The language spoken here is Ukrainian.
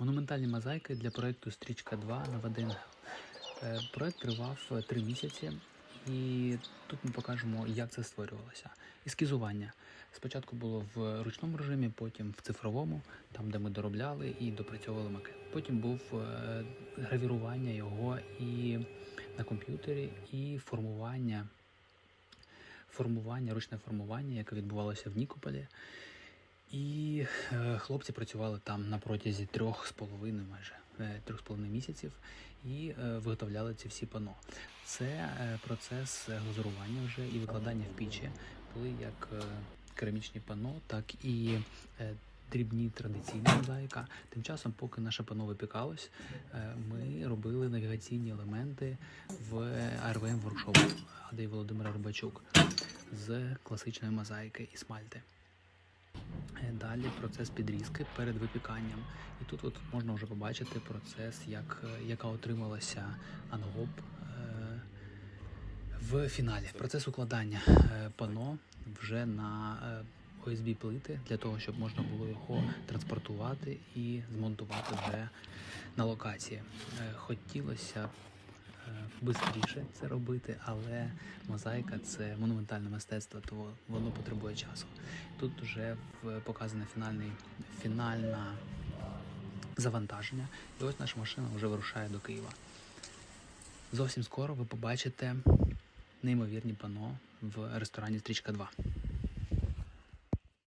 Монументальні мозаїки для проєкту Стрічка 2 на Ваденгел. Е, Проект тривав е, три місяці, і тут ми покажемо, як це створювалося. Ескізування. Спочатку було в ручному режимі, потім в цифровому, там, де ми доробляли і допрацьовували макет. Потім був е, гравірування його і на комп'ютері, і формування, формування, ручне формування, яке відбувалося в Нікополі. І е, хлопці працювали там на протязі трьох з половиною, майже е, трьох з половиною місяців, і е, виготовляли ці всі пано. Це е, процес глазурування вже і викладання в пічі були як е, керамічні пано, так і е, дрібні традиційні мозаїка. Тим часом, поки наше пано випікалось, е, ми робили навігаційні елементи в АРВМ воркшопу Ади Володимира Рибачук з класичної мозаїки і смальти. Е, Далі процес підрізки перед випіканням. І тут от можна вже побачити процес, як, е, яка отрималася ангоп е, в фіналі. Процес укладання пано вже на OSB плити для того, щоб можна було його транспортувати і змонтувати вже на локації. Хотілося швидше це робити, але мозаїка це монументальне мистецтво, то воно потребує часу. Тут вже показане фінальне завантаження. І ось наша машина вже вирушає до Києва. Зовсім скоро ви побачите неймовірні пано в ресторані Стрічка 2.